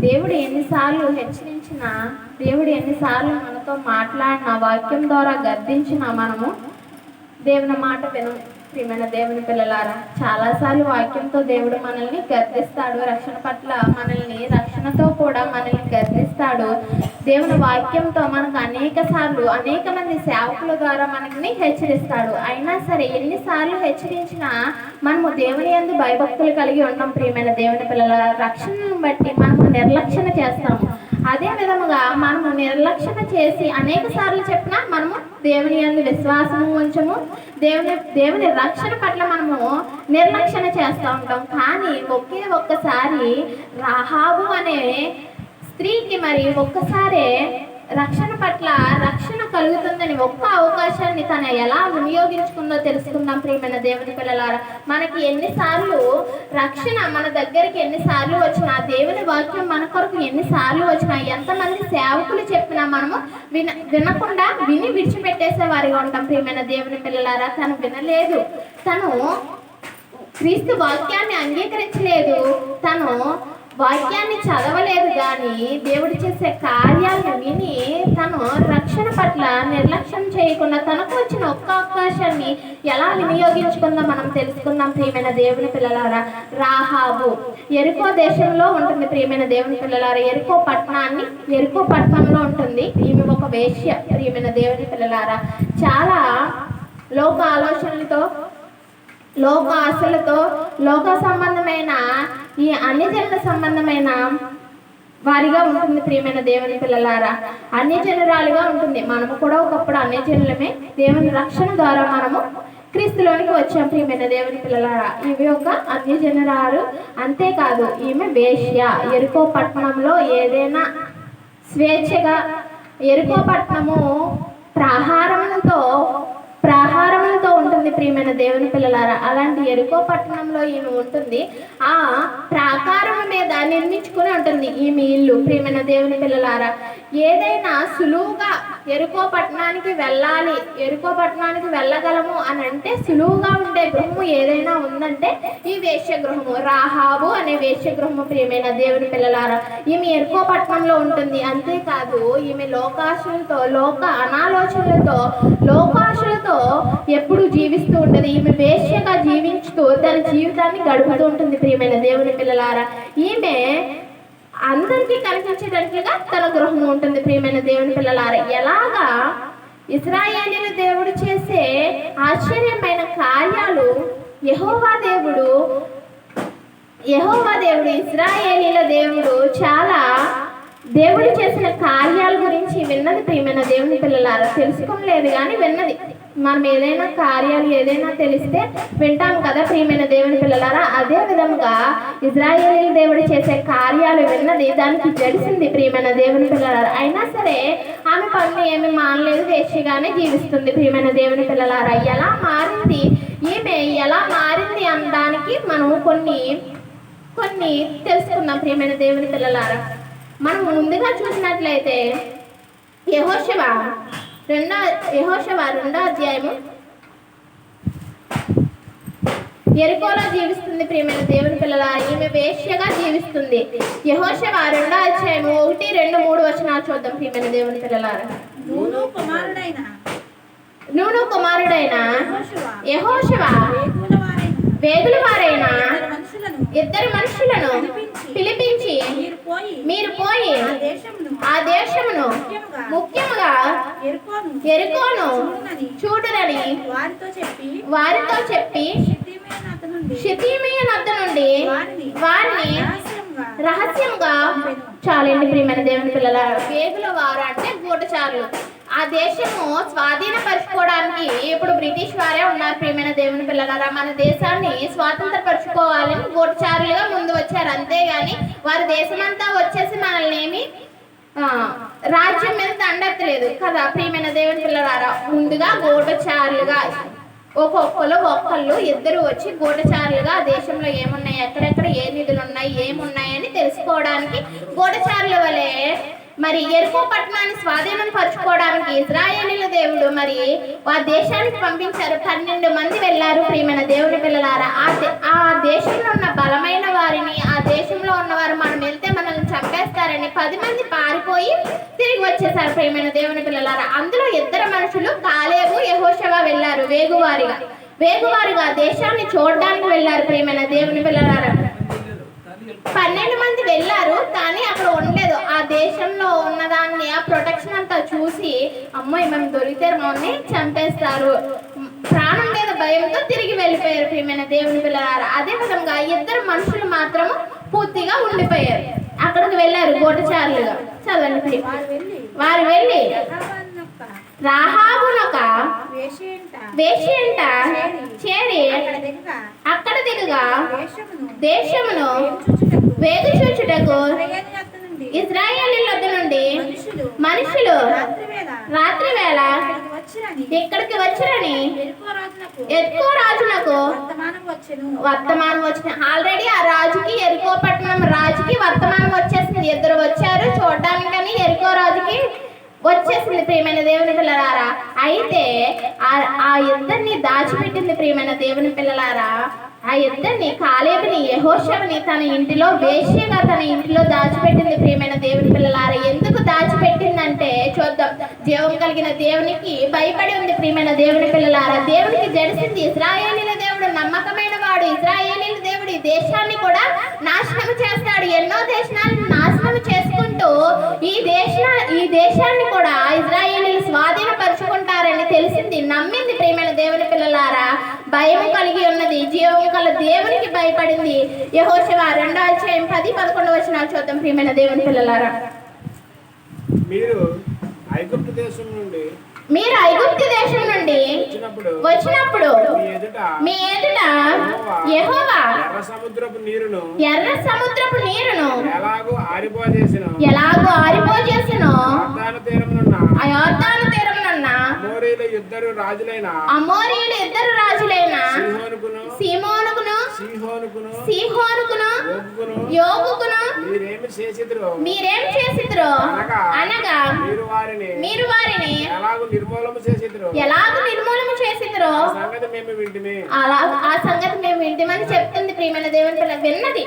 దేవుడు ఎన్నిసార్లు హెచ్చరించినా దేవుడు ఎన్నిసార్లు మనతో మాట్లాడిన వాక్యం ద్వారా గద్దించినా మనము దేవుని మాట వినం. ప్రియమైన దేవుని పిల్లలారా చాలాసార్లు వాక్యంతో దేవుడు మనల్ని గర్దిస్తాడు రక్షణ పట్ల మనల్ని రక్షణతో కూడా మనల్ని గర్దిస్తాడు దేవుని వాక్యంతో మనకు అనేక సార్లు అనేక మంది సేవకుల ద్వారా మనల్ని హెచ్చరిస్తాడు. అయినా సరే ఎన్నిసార్లు హెచ్చరించినా మనము దేవుని యందు భయభక్తులు కలిగి ఉన్నాం ప్రియమైన దేవుని పిల్లల రక్షణను బట్టి మనము నిర్లక్ష్యన చేస్తాము. అదే విధముగా మనము నిర్లక్ష్యత చేసి అనేక సార్లు చెప్పినా మనము దేవుని అందు విశ్వాసం ఉంచము. దేవుని దేవుని రక్షణ పట్ల మనము నిర్లక్ష్యన చేస్తూ ఉంటాం. కానీ ఒకే ఒక్కసారి రాహాబు అనే స్త్రీకి మరి ఒక్కసారే రక్షణ పట్ల రక్షణ కలుగుతుందని ఒక్క అవకాశాన్ని తన ఎలా వినియోగించుకుందో తెలుసుకుందాం ప్రియమైన దేవుని పిల్లలారా. మనకి ఎన్నిసార్లు రక్షణ మన దగ్గరికి ఎన్నిసార్లు వచ్చినా దేవుని వాక్యం మన కొరకు ఎన్నిసార్లు వచ్చినా ఎంతమంది సేవకులు చెప్పినా మనము విన వినకుండా విని విడిచిపెట్టేసే వారిగా ఉంటాం ప్రియమైన దేవుని పిల్లలారా. తను వినలేదు. తను క్రీస్తు వాక్యాన్ని అంగీకరించలేదు. తను వాక్యాన్ని చదవలేదు కానీ దేవుడు చేసే కార్యాలను విని తను రక్షణ పట్ల నిర్లక్ష్యం చేయకుండా తనకు వచ్చిన ఒక్క అవకాశాన్ని ఎలా వినియోగించుకుందో మనం తెలుసుకుందాం ప్రియమైన దేవుని పిల్లలారా. రాహాబు ఎరుకో దేశంలో ఉంటుంది ప్రియమైన దేవుని పిల్లలారా. ఎరుకో పట్టణాన్ని ఎరుకో పట్టణంలో ఉంటుంది. ఈమె ఒక వేష్య ప్రియమైన దేవుని పిల్లలారా. చాలా లోక ఆలోచనలతో లోక ఆశలతో లోక సంబంధమైన ఈ అన్ని జనుల సంబంధమైన వారిగా ఉంటుంది ప్రియమైన దేవుని పిల్లలారా. అన్ని జనురాలుగా ఉంటుంది. మనము కూడా ఒకప్పుడు అన్ని జనులమే. దేవుని రక్షణ ద్వారా మనము క్రీస్తులోనికి వచ్చాం ప్రియమైన దేవుని పిల్లలారా. ఇవి ఒక అన్ని జనరాలు. అంతేకాదు ఈమె వేష్య ఎరుకో పట్టణంలో ఏదైనా స్వేచ్ఛగా ఎరుకో పట్టణము ప్రాహారములతో ప్రహారములతో ఉంటుంది ప్రియమైన దేవుని పిల్లలారా. అలాంటి ఎరుకో పట్టణంలో ఈమె ఉంటుంది. ఆ ప్రాకారం మీద నిర్మించుకుని ఉంటుంది ఈమె ఇల్లు ప్రియమైన దేవుని పిల్లలారా. ఏదైనా సులువుగా ఎరుకో పట్టణానికి వెళ్ళాలి ఎరుకో పట్టణానికి వెళ్ళగలము అని అంటే సులువుగా ఉండే గృహము ఏదైనా ఉందంటే ఈ వేష్యగృహము రాహాబు అనే వేశ్య గృహము ప్రియమైన దేవుని పిల్లలారా. ఈమె ఎరుకో పట్టణంలో ఉంటుంది. అంతేకాదు ఈమె లోకాశలతో లోక అనాలోచనలతో లోకాశలతో ఎప్పుడు జీవిస్తూ ఉంటుంది. ఈమె వేశ్యగా జీవించుతూ తన జీవితాన్ని గడుపుతూ ఉంటుంది ప్రియమైన దేవుని పిల్లలారా. ఈమె అందరికీ కనిపించేటట్లుగా తన గృహం ఉంటుంది ప్రియమైన దేవుని పిల్లలారా. ఎలాగా ఇస్రాయేలీల దేవుడు చేసే ఆశ్చర్యమైన కార్యాలు యహోవా దేవుడు యహోవా దేవుడు ఇస్రాయేలీల దేవుడు చాలా దేవుడు చేసిన కార్యాల గురించి విన్నది ప్రియమైన దేవుని పిల్లలారా. తెలుసుకోలేదు కానీ విన్నది. మనం ఏదైనా కార్యాలు ఏదైనా తెలిస్తే వింటాం కదా ప్రియమైన దేవుని పిల్లలారా? అదే విధంగా ఇజ్రాయేలీ దేవుడు చేసే కార్యాలు విన్నది దానికి జడిసింది ప్రియమైన దేవుని పిల్లలారా. అయినా సరే ఆమె పనులు ఏమి మానలేదు వేసిగానే జీవిస్తుంది ప్రియమైన దేవుని పిల్లలారా. ఎలా మారింది? ఈమె ఎలా మారింది అనడానికి మనం కొన్ని కొన్ని తెలుసుకుందాం ప్రియమైన దేవుని పిల్లలారా. మనం ముందుగా చూసినట్లయితే యహోశవ రెండో యహోశవ రెండో అధ్యాయము. ఎరుకోలో జీవిస్తుంది ప్రియమైన దేవుని పిల్లల ఈమె వేశ్యగా జీవిస్తుంది. యహోశవ రెండో అధ్యాయము ఒకటి రెండు మూడు వచనాలు చూద్దాం ప్రియమైన దేవుని పిల్లలారా. నూను కుమారుడైన? యెహోషువ? వేగుల వారైన ఇద్దరు మనుషులను మీరు పోయి ఆ దేశమును ముఖ్యముగా ఎరుకోను. చూడరని వారితో చెప్పి షితీమీయ నద్ద నుండి వారిని రహస్యంగా చాలండి ప్రియమైన దేవుని పిల్లల వేగుల వారు అంటే గూటచారులు. ఆ దేశము స్వాధీనపరచుకోవడానికి ఇప్పుడు బ్రిటిష్ వారే ఉన్నారు ప్రియమైన దేవుని పిల్లలారా. మన దేశాన్ని స్వాతంత్రపరచుకోవాలని గూటచారులుగా ముందు వచ్చారు. అంతేగాని వారి దేశమంతా వచ్చేసి మనల్ని ఏమి? రాజ్యం మీద దండెత్తలేదు కదా ప్రియమైన దేవుని పిల్లలారా. ముందుగా గూటచారులుగా ఒక్కొక్కరు ఒక్కళ్ళు ఇద్దరు వచ్చి గూఢచారులుగా ఆ దేశంలో ఏమున్నాయి ఎక్కడెక్కడ ఏ నిధులు ఉన్నాయి ఏమున్నాయని తెలుసుకోవడానికి గూఢచారుల వలె మరి ఎరుపు పట్టణాన్ని స్వాధీనం పరుచుకోవడానికి ఇజ్రాయేలీల దేవుడు మరి ఆ దేశానికి పంపించారు. పన్నెండు మంది వెళ్ళారు ప్రియమైన దేవుని పిల్లలారా. ఆ ఆ దేశంలో ఉన్న బలమైన వారిని ఆ దేశంలో ఉన్నవారు మనం వెళ్తే మనల్ని చంపేస్తారని పది మంది పారిపోయి తిరిగి వచ్చేసారు ప్రియమైన దేవుని పిల్లలారా. అందులో ఇద్దరు మనుషులు కాలేబు యహోషవా వెళ్ళారు వేగువారిగా. వేగువారిగా దేశాన్ని చూడడానికి వెళ్ళారు ప్రియమైన దేవుని పిల్లలారా. పన్నెండు మంది వెళ్ళారు కానీ అక్కడ ఉండలేదు. ఆ దేశంలో ఉన్నదాన్ని ఆ ప్రొటెక్షన్ అంతా చూసి అమ్మాయి మేము దొరికితే మమ్మల్ని చంపేస్తారు. ప్రాణం మీద భయంతో తిరిగి వెళ్ళిపోయారు ప్రియమైన దేవుని పిల్లలారు. అదే విధంగా ఇద్దరు మనుషులు మాత్రం పూర్తిగా ఉండిపోయారు. అక్కడికి వెళ్ళారు గోటచారులుగా. చదవండి వారు వెళ్ళి రాహాబునొక వేషంట? చేరి. అక్కడ దిగగా. దేశమును వేగు చూచుటకు ఇశ్రాయేలు యొద్ద నుండి. ఇజ్రాయేలీల వద్ద నుండి మనుషులు రాత్రి వేళ ఇక్కడికి వచ్చిరని. ఎరుకో రాజునకు. వర్తమానం వచ్చెను. వచ్చిన ఆల్రెడీ ఆ రాజుకి ఎరుకో పట్టణం రాజుకి వర్తమానం వచ్చేసింది. ఇద్దరు వచ్చారు. చూడడానికని ఎరుకో రాజుకి వచ్చేసింది ప్రియమైన దేవుని పిల్లలారా అయితే ఆ ఇద్దరిని దాచిపెట్టింది ప్రియమైన దేవుని పిల్లలారా ఆ ఇద్దరిని కాలేబుని యహోషవని తన ఇంటిలో వేష్యగా తన ఇంటిలో దాచిపెట్టింది ప్రియమైన దేవుని పిల్లలారా. ఎందుకు దాచిపెట్టిందంటే చూద్దాం. జీవం కలిగిన దేవునికి భయపడి ఉంది ప్రియమైన దేవుని పిల్లలారా. దేవునికి జడిసింది ఇస్రాయేలీల దేవుడు నమ్మకమైన వాడు. ఇస్రాయేలీల దేవుడు ఈ దేశాన్ని కూడా నాశనం చేస్తాడు. ఎన్నో దేశాలను నాశనం చేసుకుంటూ ఈ దేశ ఈ దేశాన్ని కూడా ఇజ్రాయేలీలు స్వాధీనపరుచుకుంటారని తెలిసింది. నమ్మింది ప్రియమైన దేవుని పిల్లలారా భయం కలిగి ఉన్నది జీవం కల దేవునికి భయపడింది యహోశివ రెండో అధ్యాయం పది పదకొండు వచ్చిన చూద్దాం ప్రియమైన దేవుని పిల్లలారా. మీరు ఐగుప్తు దేశం నుండి మీరు ఐగుప్తు దేశం నుండి వచ్చినప్పుడు మీ ఎదుట యెహోవా ఎర్ర సముద్రపు నీరును ఎర్ర సముద్రపు నీరును ఎలాగూ ఆరిపోజేసిన ఎలాగో ఆరిపోజేసెనో తీరమునున్న ఆ యోర్దాను తీరమునున్న అమోరీల ఇద్దరు రాజులైన అమోరీయులు ఇద్దరు రాజులైన సీమోనుకును సిహోనుకును సీహోనుకును ఓగుకును యోగుకును. మీరేమి చేసిద్రు? మీరేం చేసిద్రో? అనగా మీరు వారిని మీరు వారిని ఎలాగూ నిర్మూలన చేసిద్రు? ఎలాగ నిర్మూలన చేసిద్రో? ఆ సంగతి మేము వింటిమి. అలా ఆ సంగతి మేము వింటామని చెప్తుంది ప్రియమైన దేవుని పిల్ల విన్నది.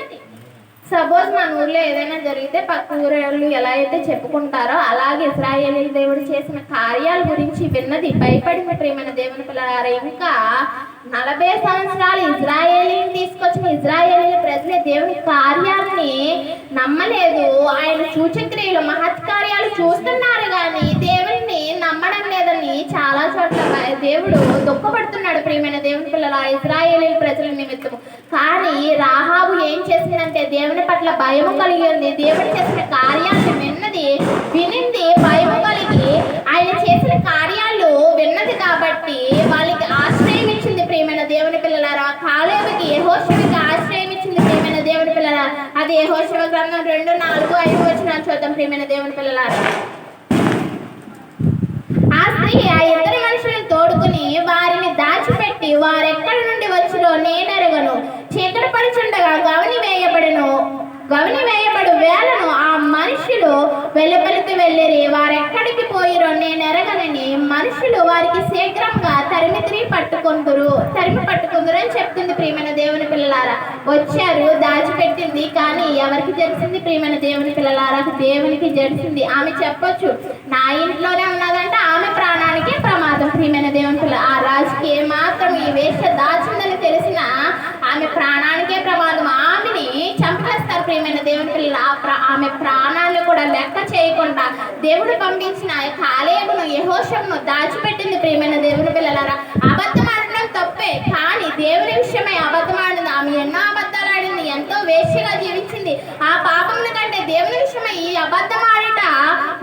సపోజ్ మన ఊర్లో ఏదైనా జరిగితే పక్క ఊరు ఎలా అయితే చెప్పుకుంటారో అలాగే ఇస్రాయేలీ దేవుడు చేసిన కార్యాల గురించి విన్నది. భయపడింది ప్రియమైన దేవుని పిల్లలారా ఇంకా నలభై సంవత్సరాలు ఇజ్రాయేలీని తీసుకొచ్చిన ఇజ్రాయేలీ ప్రజలు దేవుని కార్యాలని నమ్మలేదు. ఆయన సూచక్రియలు మహత్ కార్యాలు చూస్తున్నారు కానీ దేవుని నమ్మడం లేదని చాలా చోట్ల దేవుడు దుఃఖపడుతున్నాడు ప్రియమైన దేవుని పిల్లల. ఇజ్రాయేలీ ప్రజల నిమిత్తం కానీ రాహాబు ఏం చేసిందంటే దేవుని పట్ల భయము కలిగి ఉంది. దేవుడు చేసిన కార్యాన్ని విన్నది ఐదు వచనాలు చూద్దాం ప్రియమైన దేవుని పిల్లలారా. ఆ స్త్రీ ఆ ఇద్దరు మనుషులను తోడుకుని వారిని దాచిపెట్టి వారెక్కడి నుండి వచ్చిరో నేనెరగను చీకటి గవని వేయబడను. గవని వేయబడు వేలను ఆ మనుషులు వెలుపలికి వెళ్ళిరి. వారెక్కడికి పోయిరో నేను ఎరగనని మనుషులు వారికి శీఘ్రంగా తరిమి తిరిగి పట్టుకుందరు తరిమి పట్టుకుందరు అని చెప్తుంది ప్రియమైన దేవుని పిల్లలారా. వచ్చారు దాచిపెట్టింది ఎవరికి జరిసింది ప్రియమైన దేవుని పిల్లలారా దేవునికి జరిసింది. ఆమె చెప్పొచ్చు నా ఇంట్లోనే ఉన్నదంటే ఆమె ప్రాణానికే ప్రమాదం. ప్రియమైన దేవుని పిల్ల ఆ రాజుకి ఏమాత్రం ఈ వేష దాచిందని తెలిసిన ఆమె ప్రాణానికే ప్రమాదం. ఆమెని చంపేస్తారు ప్రియమైన దేవుని పిల్లలు. ఆ ఆమె ప్రాణాన్ని కూడా లెక్క చేయకుండా దేవుడు పంపించిన ఆ కాలేబును యహోషమును దాచిపెట్టింది ప్రియమైన దేవుని పిల్లలారా. అబద్ధం ఆడడం తప్పే కానీ దేవుని విషయమై అబద్ధం ఆడింది ఆమె ఎన్నో అబద్ధాలు ఆడింది. ఎంతో వేశ్యగా జీవించింది. ఆ పాపముల కంటే దేవుని విషయమై ఈ అబద్ధం ఆడట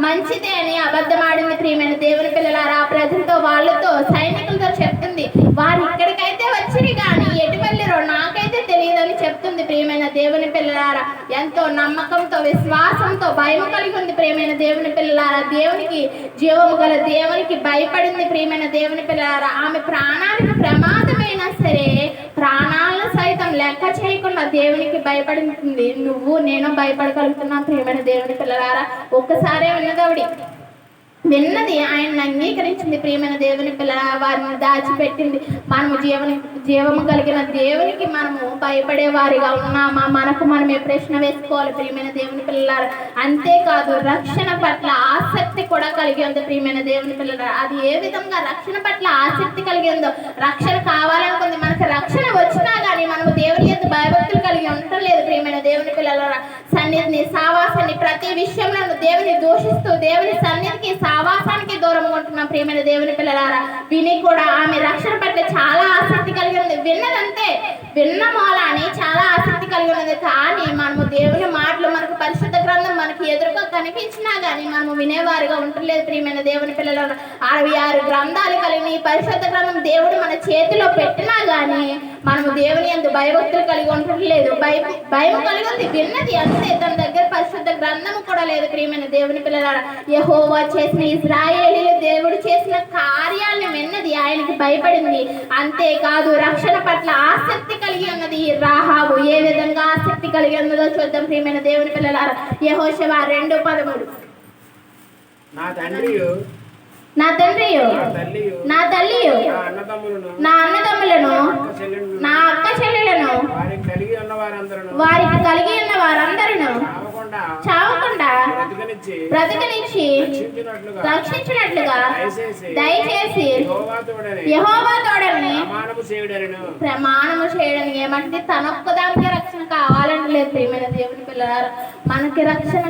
మంచిదే అని అబద్ధం ఆడింది ప్రియమైన దేవుని పిల్లలారా. ప్రజలతో వాళ్ళతో సైనికులతో చెప్తుంది. వారు ఇక్కడికైతే వచ్చిరి కానీ ఎటు వెళ్ళిరో నాకైతే తెలియదని చెప్తుంది ప్రియమైన దేవుని పిల్లలారా. ఎంతో నమ్మకంతో విశ్వాసంతో భయం కలిగి ఉంది ప్రియమైన దేవుని పిల్లలారా. దేవునికి జీవము గల దేవునికి భయపడింది ప్రియమైన దేవుని పిల్లలారా. ఆమె ప్రాణానికి ప్రమాదమైనా సరే ప్రాణాలను మనం లెక్క చేయకుండా దేవునికి భయపడింది నువ్వు నేను భయపడగలుగుతున్నా ప్రేమైన దేవుని పిల్లలారా ఒక్కసారే ఉన్నదవిడి విన్నది. ఆయన అంగీకరించింది. ప్రియమైన దేవుని పిల్ల వారిని దాచిపెట్టింది. మనము జీవని జీవము కలిగిన దేవునికి మనము భయపడే వారిగా ఉన్నామా? మనకు మనమే ప్రశ్న వేసుకోవాలి. ప్రియమైన దేవుని పిల్లలు అంతేకాదు రక్షణ పట్ల ఆసక్తి కూడా కలిగి ఉంది. ప్రియమైన దేవుని పిల్లల అది ఏ విధంగా రక్షణ పట్ల ఆసక్తి కలిగి ఉందో రక్షణ కావాలనుకుంది. మనకు రక్షణ వచ్చినా కానీ మనము దేవుని యొక్క భయభక్తులు కలిగి ఉండటం లేదు. ప్రియమైన దేవుని పిల్లల సన్నిధిని సావాసాన్ని ప్రతి విషయంలో దేవుని దూషిస్తూ దేవుని సన్నిధి దూరంగా ప్రేమైన దేవుని పిల్లలారా విని కూడా ఆమె రక్షణ పట్ల చాలా ఆసక్తి కలిగి ఉంది. విన్నదంతే విన్న మూలాన్ని చాలా ఆసక్తి కలిగి ఉన్నది. కానీ మనము దేవుని మాటలు మనకు పరిశుద్ధ గ్రంథం మనకి ఎదురుగా కనిపించినా కానీ మనము వినేవారుగా ఉండలేదు ప్రియమైన దేవుని పిల్లలు అరవై ఆరు గ్రంథాలు కలిగిన ఈ పరిశుద్ధ గ్రంథం దేవుడు మన చేతిలో పెట్టినా కానీ మనము దేవుని ఎందు భయభక్తులు కలిగి ఉండట్లేదు. భయం భయం కలిగి ఉంది. విన్నది అంతే. తన దగ్గర పరిశుద్ధ గ్రంథం కూడా లేదు ప్రియమైన దేవుని పిల్లల యహోవా చేసిన ఇజ్రాయేలీలు దేవుడు చేసిన కార్యాలను విన్నది. ఆయనకి భయపడింది. అంతేకాదు రక్షణ పట్ల ఆసక్తి కలిగి ఉన్నది రాహాబు. ఏ విధంగా ఆసక్తి కలిగి ఉన్నదో చూద్దాం ప్రియమైన దేవుని పిల్లలారా. యహోశవ రెండు పదమూడు. నా తండ్రియు. నా తండ్రియు. నా తల్లియు. నా అన్నదమ్ములను. నా నా కలిగి ఉన్న వారందరూ వారికి కలిగి ఉన్న వారందరూ చావకుండా బ్రతికనిచ్చి రక్షించినట్లుగా దయచేసి యహోవా తోడని ప్రమాణము చేయడం ఏమంటే తనొక్కదానికి రక్షణ కావాలని లేదు ప్రియమైన దేవుని పిల్లలారా. మనకి రక్షణ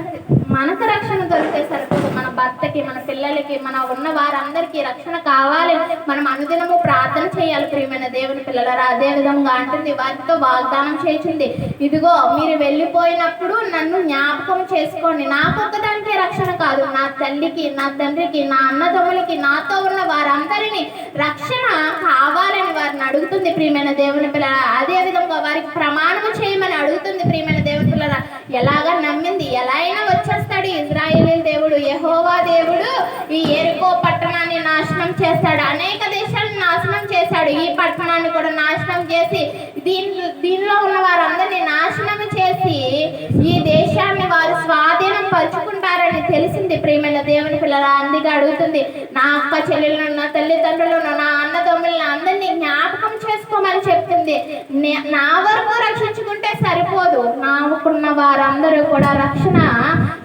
మనకు రక్షణ దొరికితే సరిపోదు మన భర్తకి మన పిల్లలకి మన ఉన్న వారందరికీ రక్షణ కావాలి. మనం అనుదినము ప్రార్థన చేయాలి ప్రియమైన దేవుని పిల్లలారా. అదే విధంగా అంటుంది వారితో వాగ్దానం చేసింది. ఇదిగో మీరు వెళ్ళిపోయినప్పుడు నన్ను జ్ఞాపకం చేసుకోండి. నాకొక్కదానికే రక్షణ కాదు. నా తల్లికి నా తండ్రికి నా అన్నదమ్ములకి నాతో ఉన్న వారందరినీ రక్షణ కావాలని వారిని అడుగుతుంది ప్రియమైన దేవుని పిల్లల అదేవిధంగా వారికి ప్రమాణం చేయమని అడుగుతుంది ప్రియమైన దేవుని పిల్లల ఎలాగన్నా నమ్మింది ఎలా అయినా వచ్చేస్తాడు ఇజ్రాయేలీ దేవుడు యెహోవా దేవుడు ఈ ఎరుకో పట్టణాన్ని నాశనం చేస్తాడు అనేక దేశాలను నాశనం చేశాడు ఈ పట్టణాన్ని కూడా నాశనం చేసి దీని దీనిలో ఉన్న వారందరినీ నాశనం చేసి ఈ దేశాన్ని వారు స్వాధీనం పరుచుకుంటారని తెలిసింది ప్రియమైన కదా? అందుకే అడుగుతుంది. నా అక్క చెల్లెలను నా తల్లిదండ్రులను నా అన్నదమ్ములను అందరినీ జ్ఞాపకం చేసుకోమని చెప్తుంది. నా వరకు రక్షించుకుంటే సరిపోదు. నాకున్న వారందరూ కూడా రక్షణ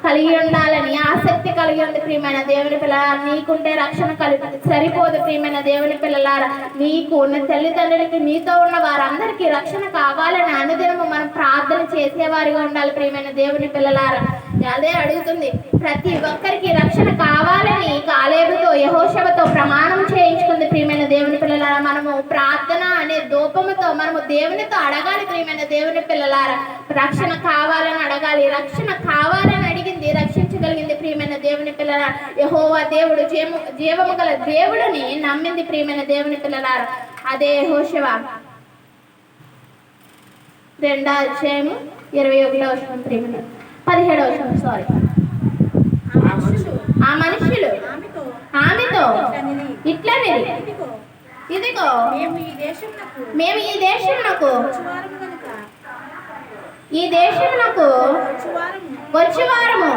కలిగి ఉండాలని ఆసక్తి కలిగి ఉంది ప్రియమైన దేవుని పిల్లల నీకుంటే రక్షణ కలిగి సరిపోదు ప్రియమైన దేవుని పిల్లలారా. నీకు నీ తల్లిదండ్రులకి నీతో ఉన్న వారందరికీ రక్షణ కావాలని అనుదినము మనం ప్రార్థన చేసేవారిగా ఉండాలి ప్రియమైన దేవుని పిల్లలారా. అదే అడుగుతుంది. ప్రతి ఒక్కరికి రక్షణ కావాలని కాలేబుతో యహోషవతో ప్రమాణం చేయించుకుంది ప్రియమైన దేవుని పిల్లలారా. మనము ప్రార్థన అనే దూపముతో మనము దేవునితో అడగాలి ప్రియమైన దేవుని పిల్లలారా. రక్షణ కావాలని అడగాలి. రక్షణ కావాలని అడిగింది రక్షించగలిగింది ప్రియమైన దేవుని పిల్లలారా. యహోవా దేవుడు జీవము జీవము గల దేవుడిని నమ్మింది ప్రియమైన దేవుని పిల్లలారా. అదే యహోశవ రెండో అధ్యాయము ఇరవై ఒకటో వచనం ప్రియమైన పదిహేడవ సారీ ఆ మనుషులు. ఆమెతో. ఆమెతో. ఇట్లనిరి, ఇట్లా ఇదిగో. మేము ఈ దేశమునకు ఈ దేశమునకు వచ్చువారము వచ్చువారము.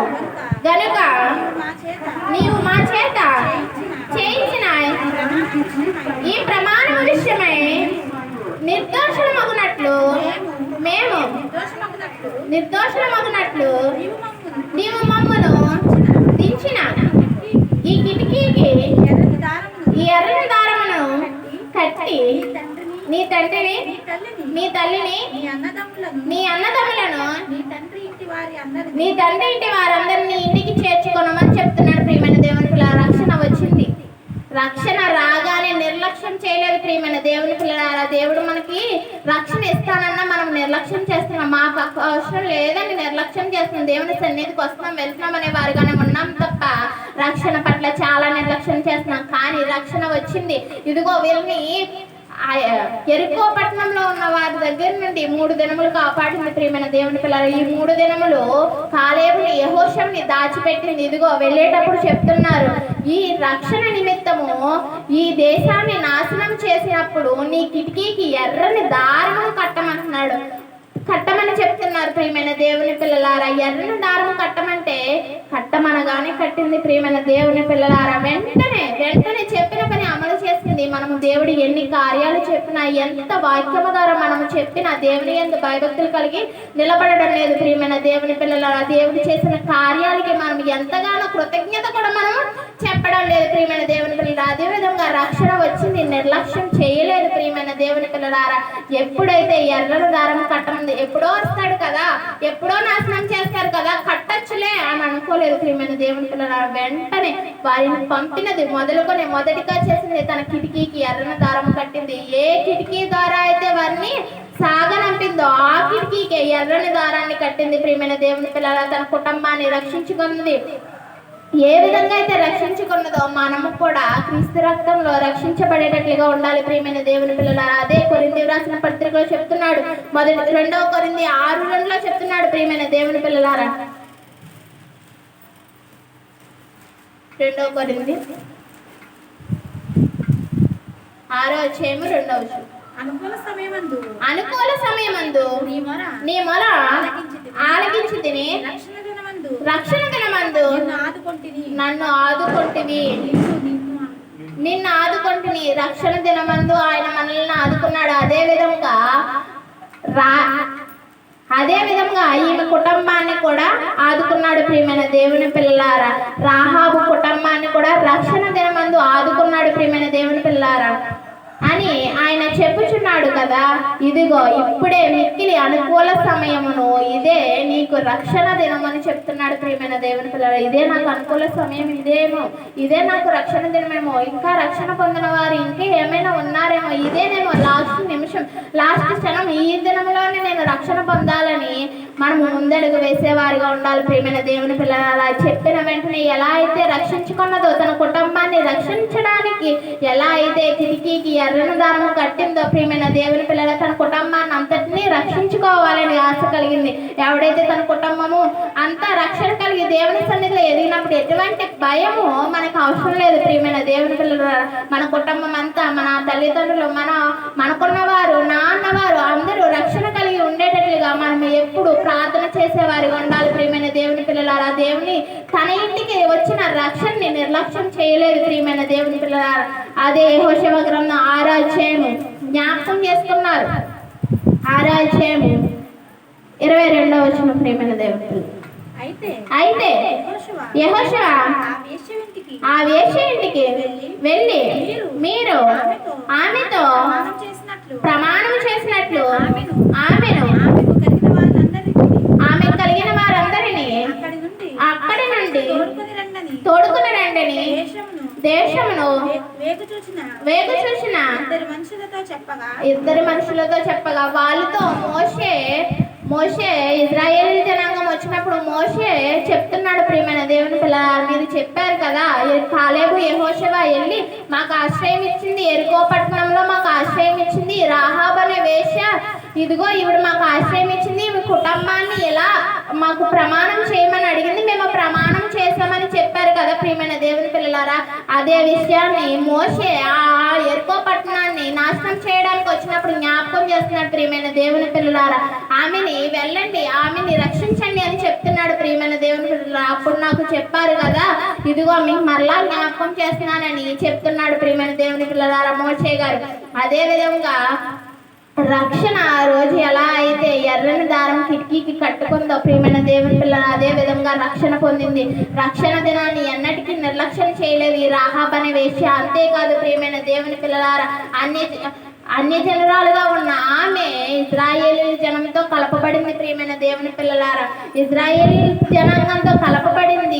గనుక నీవు మా చేత చేయించిన ఈ ప్రమాణం విషయమై నిర్దోషులమగునట్లు మేము దోషమగునట్లు నిర్దోషులమగునట్లు నీవు మమ్మును దించిన ఈ కిటికీకి ఈ ఎర్రని దారమును కట్టి నీ తండ్రిని నీ తల్లిని నీ అన్నదమ్ములను నీ అన్నదమ్ములను నీ తండ్రి ఇంటి వారి అందరిని నీ తండ్రి ఇంటి వారందరినీ ఇంటికి చేర్చుకోనమని చెప్తున్నాడు ప్రియమైన దేవుని పిల్ల రక్షణ వచ్చింది రక్షణ రాగానే నిర్లక్ష్యం చేయలేదు ప్రియమైన దేవుని పిల్లలారా. దేవుడు మనకి రక్షణ ఇస్తానన్నా మనం నిర్లక్ష్యం చేస్తున్నాం. మా పక్క అవసరం లేదని నిర్లక్ష్యం చేస్తున్నాం. దేవుని సన్నిధికి వస్తున్నాం వెళ్తున్నాం అనే వారుగానే ఉన్నాం తప్ప రక్షణ పట్ల చాలా నిర్లక్ష్యం చేస్తున్నాం. కానీ రక్షణ వచ్చింది. ఇదిగో వీళ్ళని ఎరుకో పట్టణంలో ఉన్న వారి దగ్గర నుండి మూడు దినములు కాపాడింది ప్రియమైన దేవుని పిల్లలు ఈ మూడు దినములు కాలేబుని యహోషంని దాచిపెట్టింది. ఇదిగో వెళ్ళేటప్పుడు చెప్తున్నారు ఈ రక్షణ నిమిత్తము ఈ దేశాన్ని నాశనం చేసినప్పుడు నీ కిటికీకి ఎర్రని దారము కట్టమంటున్నాడు. కట్టమని చెప్తున్నారు ప్రియమైన దేవుని పిల్లలారా. ఎర్రని దారము కట్టమంటే కట్టమనగానే కట్టింది ప్రియమైన దేవుని పిల్లలారా. వెంటనే వెంటనే చెప్పిన పని అమలు చేసింది మనము దేవుడు ఎన్ని కార్యాలు చెప్పినా ఎంత వాక్యము ద్వారా మనము చెప్పినా దేవుని ఎందు భయభక్తులు కలిగి నిలబడడం లేదు ప్రియమైన దేవుని పిల్లల దేవుడు చేసిన కార్యాలకి మనం ఎంతగానో కృతజ్ఞత కూడా మనం చెప్పడం లేదు ప్రియమైన దేవుని పిల్లలు అదే విధంగా రక్షణ వచ్చింది నిర్లక్ష్యం చేయలేదు ప్రియమైన దేవుని పిల్లలారా ఎప్పుడైతే ఎర్రను దారం కట్టమంది ఎప్పుడో వస్తాడు కదా ఎప్పుడో నాశనం చేస్తారు కదా కట్టచ్చులే అని అనుకోలేదు ప్రియమైన దేవుని పిల్లలారా. వెంటనే వారిని పంపినది మొదలుకొని మొదటిగా చేసింది తన కిటికీకి ఎర్రన దారం కట్టింది. ఏ కిటికీ ద్వారా అయితే వారిని సాగనంపిందో ఆ కిటికీకి ఎర్రని దారాన్ని కట్టింది ప్రియమైన దేవుని పిల్లల తన కుటుంబాన్ని రక్షించుకుంది. ఏ విధంగా అయితే రక్షించుకున్నదో మనము కూడా క్రీస్తు రక్తంలో రక్షించబడేటట్లుగా ఉండాలి. ప్రియమైన దేవుని పిల్లలారా అదే కొరింది రాసిన పత్రికలో చెప్తున్నాడు. మొదటి రెండవ కొరింది ఆరు రెండులో చెప్తున్నాడు ప్రియమైన దేవుని పిల్లలారా. రెండవ కొరింది. ఆరో అధ్యాయము రెండవ. అనుకూల సమయమందు. అనుకూల సమయమందు నీ మొర నీ మొల ఆలకించి తిని. రక్షణ దినమందు. రక్షణ దినమందు నన్ను ఆదుకొంటివి నిన్ను నిన్ను ఆదుకొంటిని. రక్షణ దినమందు ఆయన మనల్ని ఆదుకున్నాడు. అదే విధంగా రా అదే విధంగా ఈమె కుటుంబాన్ని కూడా ఆదుకున్నాడు ప్రియమైన దేవుని పిల్లారా రాహాబు కుటుంబాన్ని కూడా రక్షణ దినమందు ఆదుకున్నాడు ప్రియమైన దేవుని పిల్లారా అని ఆయన చెప్పుచున్నాడు కదా. ఇదిగో ఇప్పుడే మిక్కిలి అనుకూల సమయమును ఇదే నీకు రక్షణ దినమని చెప్తున్నాడు ప్రియమైన దేవుని పిల్లలు. ఇదే నాకు అనుకూల సమయం ఇదేమో ఇదే నాకు రక్షణ దినమేమో ఇంకా రక్షణ పొందిన వారు ఇంకా ఏమైనా ఉన్నారేమో ఇదేనేమో లాస్ట్ నిమిషం. లాస్ట్ క్షణం ఈ దినంలోనే నేను రక్షణ పొందాలని మనం ముందడుగు వేసేవారిగా ఉండాలి. ప్రియమైన దేవుని పిల్లలు అలా చెప్పిన వెంటనే ఎలా అయితే రక్షించుకున్నదో తన కుటుంబాన్ని రక్షించడానికి ఎలా అయితే కిటికీకి ఎర్రని దారము కట్టిందో ప్రియమైన దేవుని పిల్లల తన కుటుంబాన్ని అంతటినీ రక్షించుకోవాలని ఆశ కలిగింది. ఎవడైతే తన కుటుంబము అంతా రక్షణ కలిగి దేవుని సన్నిధిలో ఎదిగినప్పుడు ఎటువంటి భయము మనకు అవసరం లేదు. ప్రియమైన దేవుని పిల్లల మన కుటుంబం అంతా మన తల్లిదండ్రులు మన మనకున్న వారు నాన్నవారు అందరూ రక్షణ కలిగి ఉండేటట్లుగా మనం ఎప్పుడు ప్రార్థన చేసేవారిగా ఉండాలి. ప్రియమైన దేవుని పిల్లలారా దేవుని తన ఇంటికి వచ్చిన రక్షణని నిర్లక్ష్యం చేయలేదు ప్రియమైన దేవుని పిల్లలారా. అదే యెహోషువ గ్రంథం ఆరాధ్యాయము జ్ఞాపకం చేసుకున్నారు? ఆరాధ్యాయము ఇరవై రెండవ వచ్చిన ప్రియమైన దేవుని అయితే అయితే యెహోషువ ఆ వేశ్య ఇంటికి వెళ్ళి మీరు ఆమెతో ప్రమాణం చేసినట్లు ఆమెను. ఆమె కలిగిన వారందరినీ అక్కడి నుండి తోడుకొని రండని రండిని దేశమును వేగు చూసిన ఇద్దరు మనుషులతో చెప్పగా వాళ్ళతో మోషే మోషే ఇజ్రాయేల్ జనాంగం వచ్చినప్పుడు మోషే చెప్తున్నాడు ప్రియమైన దేవుని పిల్ల మీరు చెప్పారు కదా కాలేబు యహోషవా వెళ్ళి మాకు ఆశ్రయం ఇచ్చింది ఎరుకో పట్టణంలో మాకు ఆశ్రయం ఇచ్చింది రాహాబ్ అనే వేష ఇదిగో ఇవిడు మాకు ఆశ్రయం ఇచ్చింది ఈమె కుటుంబాన్ని ఎలా మాకు ప్రమాణం చేయమని అడిగింది మేము ప్రమాణం చేసామని చెప్పారు కదా ప్రియమైన దేవుని పిల్లలారా అదే విషయాన్ని మోషే ఆ ఎరుకో పట్టణాన్ని నాశనం చేయడానికి వచ్చినప్పుడు జ్ఞాపకం చేస్తున్నాడు ప్రియమైన దేవుని పిల్లలారా. ఆమెని వెళ్ళండి ఆమెని రక్షించండి అని చెప్తున్నాడు ప్రియమైన దేవుని పిల్లలారా. అప్పుడు నాకు చెప్పారు కదా ఇదిగో మీకు మరలా జ్ఞాపకం చేస్తున్నానని చెప్తున్నాడు ప్రియమైన దేవుని పిల్లలారా మోషే గారు. అదే విధంగా రక్షణ ఆ రోజు ఎలా అయితే ఎర్రని దారం కిటికీకి కట్టుకుందో ప్రియమైన దేవుని పిల్లలు అదే విధంగా రక్షణ పొందింది. రక్షణ దినాన్ని ఎన్నటికీ నిర్లక్ష్యం చేయలేదు. ఈ రాహాబ్ అనే వేశ్య అంతేకాదు ప్రియమైన దేవుని పిల్లలారా అన్ని అన్య జనరాలుగా ఉన్న ఆమె ఇజ్రాయేలీ జనంతో కలపబడింది ప్రియమైన దేవుని పిల్లలారా. ఇజ్రాయేలీ జనాంగంతో కలపబడింది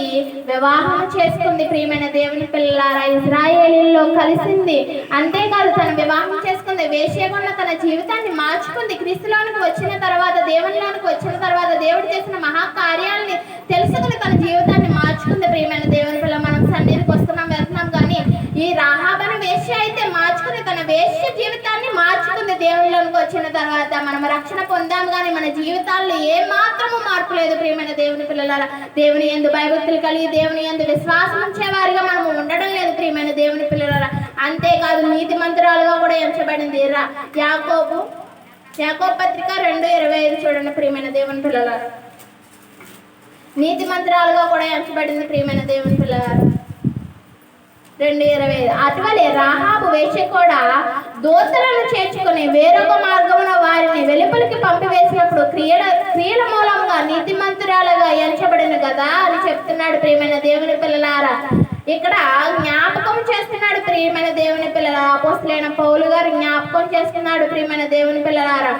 వివాహం చేసుకుంది. ప్రియమైన దేవుని పిల్లలారా ఇజ్రాయేలీలో కలిసింది. అంతేకాదు తన వివాహం చేసుకుంది. వేశ్యగున్న తన జీవితాన్ని మార్చుకుంది. క్రీస్తులోనికి వచ్చిన తర్వాత దేవునిలోనికి వచ్చిన తర్వాత దేవుడు చేసిన మహాకార్యాలని తెలుసుకుని తన జీవితాన్ని మార్చుకుంది. ప్రియమైన దేవుని పిల్ల మనం సన్నిధికి వస్తున్నాం వెళ్తున్నాం కానీ ఈ రాహాబన వేష్య అయితే మార్చుకుని తన వేష్య జీవితాన్ని మార్చుకుంది దేవునిలోనికి వచ్చిన తర్వాత. మనం రక్షణ పొందాం కానీ మన జీవితాల్లో ఏ మాత్రము మార్పు లేదు ప్రియమైన దేవుని పిల్లలారా. దేవుని ఎందు భయభక్తులు కలిగి దేవుని ఎందు విశ్వాసం ఉంచేవారిగా మనము ఉండడం లేదు ప్రియమైన దేవుని పిల్లల అంతేకాదు నీతి మంత్రాలుగా కూడా ఎంచబడింది. రా యాకోబు యాకోబు పత్రిక రెండు ఇరవై ఐదు చూడండి ప్రియమైన దేవుని పిల్లల నీతి మంత్రాలుగా కూడా ఎంచబడింది ప్రియమైన దేవుని పిల్లగారు రెండు ఇరవై అటువలే రాహాబు వేష కూడా దోతలను చేర్చుకుని వేరొక మార్గమున వారిని వెలుపలికి పంపివేసినప్పుడు క్రియల క్రియల మూలంగా నీతిమంతురాలుగా ఎంచబడిన కదా అని చెప్తున్నాడు ప్రియమైన దేవుని పిల్లలారా. ఇక్కడ జ్ఞాపకం చేస్తున్నాడు ప్రియమైన దేవుని పిల్లల అపోస్తులైన పౌలు గారు జ్ఞాపకం చేస్తున్నాడు ప్రియమైన దేవుని పిల్లలారా.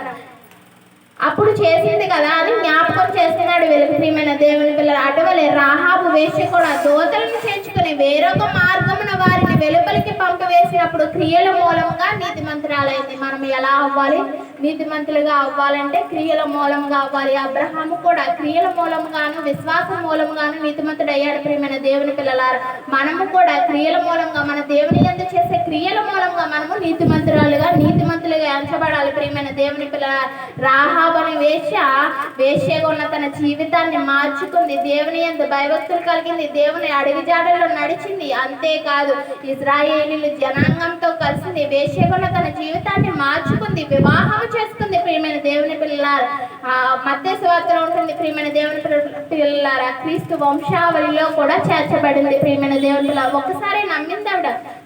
అప్పుడు చేసింది కదా అని జ్ఞాపకం చేస్తున్నాడు వెలుగు దేవుని పిల్లలు. అటువలే రాహాబు వేసి కూడా దోతలను చేర్చుకుని వేరొక మార్గమున వారిని వెలుపలికి పంపివేసినప్పుడు క్రియల మూలంగా నీతిమంతురాలైంది. మనం ఎలా అవ్వాలి? నీతిమంతులుగా అవ్వాలంటే క్రియల మూలంగా అవ్వాలి. అబ్రహాము కూడా క్రియల మూలంగాను విశ్వాసం మూలంగాను నీతిమంతుడు అయ్యాడు ప్రియమైన దేవుని పిల్లలారు. మనము కూడా క్రియల మూలంగా మన దేవుని ఎంత చేసే క్రియల మూలంగా మనము నీతిమంతురాలుగా నీతిమంతులుగా ఎంచబడాలి. ప్రియమైన దేవుని పిల్లల రాహాబని వేష వేషగా ఉన్న తన జీవితాన్ని మార్చుకుంది. దేవుని ఎందు భయభక్తులు కలిగింది. దేవుని అడవి జాడల్లో నడిచింది. అంతేకాదు ఇజ్రాయేలీలు జనాంగంతో కలిసింది. వేషగా తన జీవితాన్ని మార్చుకుంది. వివాహం చేసుకుంది. ప్రియమైన దేవుని పిల్లలారా మధ్య స్వార్థలో ఉంటుంది. ప్రియమైన దేవుని పిల్ల- పిల్లలారా క్రీస్తు వంశావళిలో కూడా చేర్చబడింది. ప్రియమైన దేవుని పిల్ల ఒకసారి నమ్మింది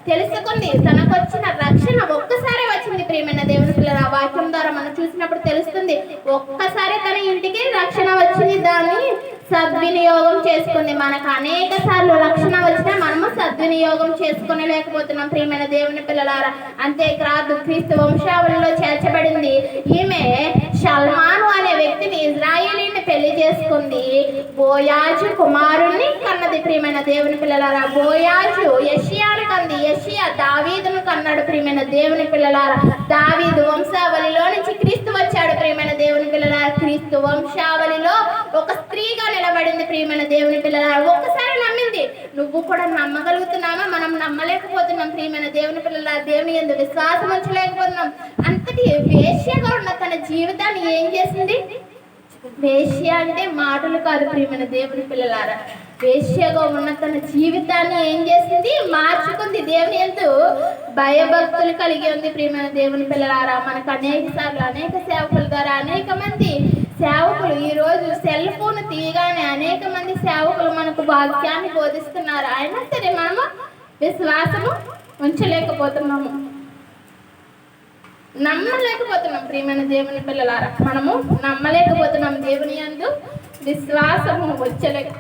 తెలుసుకుంది తనకు వచ్చిన రక్షణ ఒక్కసారే వచ్చింది ప్రియమైన దేవుని పిల్లల ఆ వాక్యం ద్వారా మనం చూసినప్పుడు తెలుస్తుంది ఒక్కసారి తన ఇంటికి రక్షణ వచ్చింది దాన్ని సద్వినియోగం చేసుకుంది. మనకు అనేక సార్లు రక్షణ వచ్చినా మనము సద్వినియోగం చేసుకుని లేకపోతున్నాం ప్రియమైన దేవుని పిల్లలారా. అంతేకాదు క్రీస్తు వంశావళిలో చేర్చబడింది. ఈమె షల్మాను అనే వ్యక్తిని ఇజ్రాయేలీని పెళ్ళి చేసుకుంది బోయాజు కుమారుణ్ణి కన్నది. ప్రియమైన దేవుని పిల్లలారా బోయాజు యషియాను కంది. యషియా దావీదును కన్నాడు. ప్రియమైన దేవుని పిల్లలారా దావీదు వంశావళిలో నుంచి క్రీస్తు వచ్చాడు. ప్రియమైన దేవుని పిల్లలారా క్రీస్తు వంశావళిలో ఒక స్త్రీగా నిలబడింది. ప్రియమైన దేవుని పిల్లలారా ఒక్కసారి నమ్మింది. నువ్వు కూడా నమ్మగలుగుతున్నామా మనం నమ్మలేకపోతున్నాం. ప్రియమైన దేవుని పిల్లల దేవుని ఎందుకు విశ్వాసం ఉంచలేకపోతున్నాం. అంతటి వేష్యగా ఉన్న తన జీవితాన్ని ఏం చేసింది? వేశ్య అంటే మాటలు కాదు ప్రియమైన దేవుని పిల్లలారా. వేశ్యగా ఉన్న తన జీవితాన్ని ఏం చేసింది? మార్చుకుంది. దేవుని ఎందు భయభక్తులు కలిగి ఉంది ప్రియమైన దేవుని పిల్లలారా. మనకు అనేక సార్లు అనేక సేవకుల ద్వారా అనేక మంది సేవకులు ఈ రోజు సెల్ ఫోన్ తీయగానే అనేక మంది సేవకులు మనకు వాక్యాన్ని బోధిస్తున్నారు. అయినా సరే మనము విశ్వాసము ఉంచలేకపోతున్నాము. నమ్మలేకపోతున్నాం ప్రియమైన దేవుని పిల్లలారా. మనము నమ్మలేకపోతున్నాం దేవుని యందు విశ్వాసము వచ్చలే.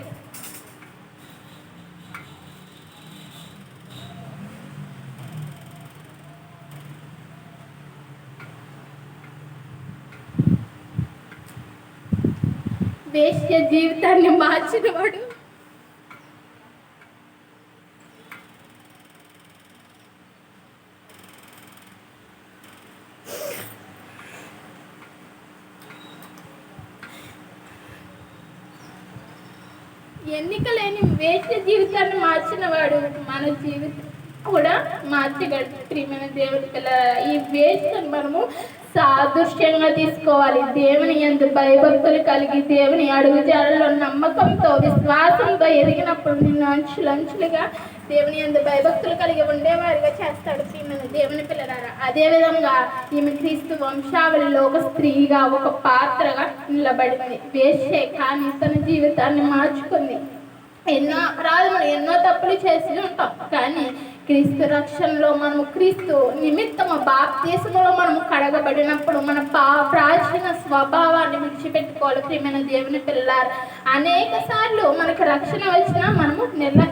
వేష్య జీవితాన్ని మార్చినవాడు ఎన్నిక లేని వేశ్య జీవితాన్ని మార్చినవాడు మన జీవితం కూడా మార్చగలడు. ప్రియమైన దేవుని పిల్ల ఈ వేశ్యను మనము సాదృశ్యంగా తీసుకోవాలి. దేవుని ఎందు భయభక్తులు కలిగి దేవుని అడుగుజాడలో నమ్మకంతో విశ్వాసంతో ఎదిగినప్పుడు నిన్ను అంచులంచులుగా దేవుని ఎందు భయభక్తులు కలిగి ఉండేవారిగా చేస్తాడు ఈమెను దేవుని పిల్లలారా అదే విధంగా ఈమె క్రీస్తు వంశావళిలో ఒక స్త్రీగా ఒక పాత్రగా నిలబడింది. వేసే కానీ తన జీవితాన్ని మార్చుకుంది. ఎన్నో అపరాధములు ఎన్నో తప్పులు చేసి ఉంటాం. కానీ క్రీస్తు రక్షణలో మనము క్రీస్తు నిమిత్తము బాప్తీసములో మనము కడగబడినప్పుడు మన పా ప్రాచీన స్వభావాన్ని విడిచిపెట్టుకోవాలి ప్రియమైన దేవుని పిల్లారు అనేక సార్లు మనకు రక్షణ వచ్చినా మనము నిర్లక్ష్యం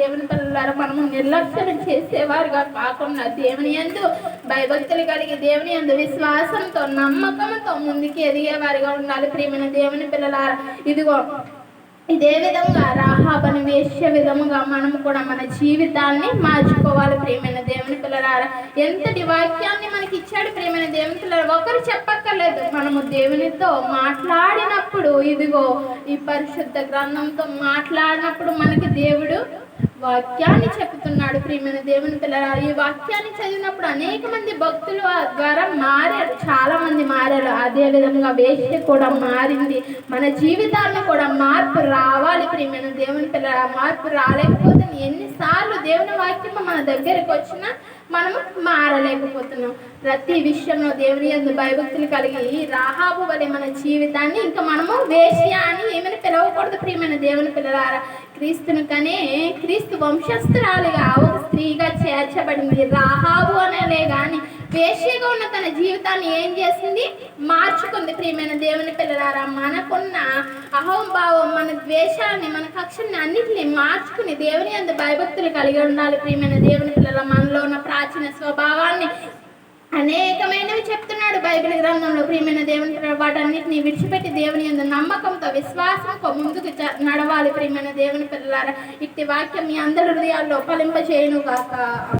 దేవుని పిల్లలారు మనము నిర్లక్ష్యం చేసేవారుగా కాకుండా దేవుని యందు భయభక్తులు కలిగి దేవుని యందు విశ్వాసంతో నమ్మకంతో ముందుకు ఎదిగేవారుగా ఉండాలి. ప్రియమైన దేవుని పిల్లలారా ఇదిగో ఇదే విధంగా రాహాబని వేష్య విధముగా మనం కూడా మన జీవితాన్ని మార్చుకోవాలి. ప్రియమైన దేవుని పిల్లలారా ఎంతటి వాక్యాన్ని మనకి ఇచ్చాడు ప్రియమైన దేవుని పిల్లలు ఒకరు చెప్పక్కర్లేదు. మనము దేవునితో మాట్లాడినప్పుడు ఇదిగో ఈ పరిశుద్ధ గ్రంథంతో మాట్లాడినప్పుడు మనకి దేవుడు వాక్యాన్ని చెప్తున్నాడు ప్రియమైన దేవుని పిల్లరా ఈ వాక్యాన్ని చదివినప్పుడు అనేక మంది భక్తులు ఆ ద్వారా మారారు. చాలా మంది మారారు. అదే విధంగా వేశ్య కూడా మారింది. మన జీవితాల్లో కూడా మార్పు రావాలి ప్రియమైన దేవుని పిల్లల మార్పు రాలేకపోతే ఎన్నిసార్లు దేవుని వాక్యం మన దగ్గరికి వచ్చినా మనము మారలేకపోతున్నాం. ప్రతి విషయంలో దేవుని యందు భయభక్తులు కలిగి రాహాబు వలె మన జీవితాన్ని ఇంకా మనము వేశ్య అని ఏమైనా పిలవకూడదు ప్రియమైన దేవుని పిల్లలారా? క్రీస్తును కనే క్రీస్తు వంశస్థురాలుగా ఒక స్త్రీగా చేర్చబడింది. రాహాబు అనేలే కానీ వేశ్యగా ఉన్న తన జీవితాన్ని ఏం చేసింది? మార్చుకుంది. ప్రియమైన దేవుని పిల్లలారా మనకున్న అహంభావం మన ద్వేషాన్ని మన కక్షల్ని అన్నిటిని మార్చుకుని దేవుని అందు భయభక్తులు కలిగి ఉండాలి. ప్రియమైన దేవుని పిల్లల మనలో ఉన్న ప్రాచీన స్వభావాన్ని అనేకమైనవి చెప్తున్నాడు బైబిల్ గ్రంథంలో. ప్రియమైన దేవుని పిల్లల వాటన్నిటిని విడిచిపెట్టి దేవుని ఎందు నమ్మకంతో విశ్వాసంతో ముందుకు నడవాలి. ప్రియమైన దేవుని పిల్లలారా ఇట్టి వాక్యం మీ అందరి హృదయాల్లో ఫలింప చేయను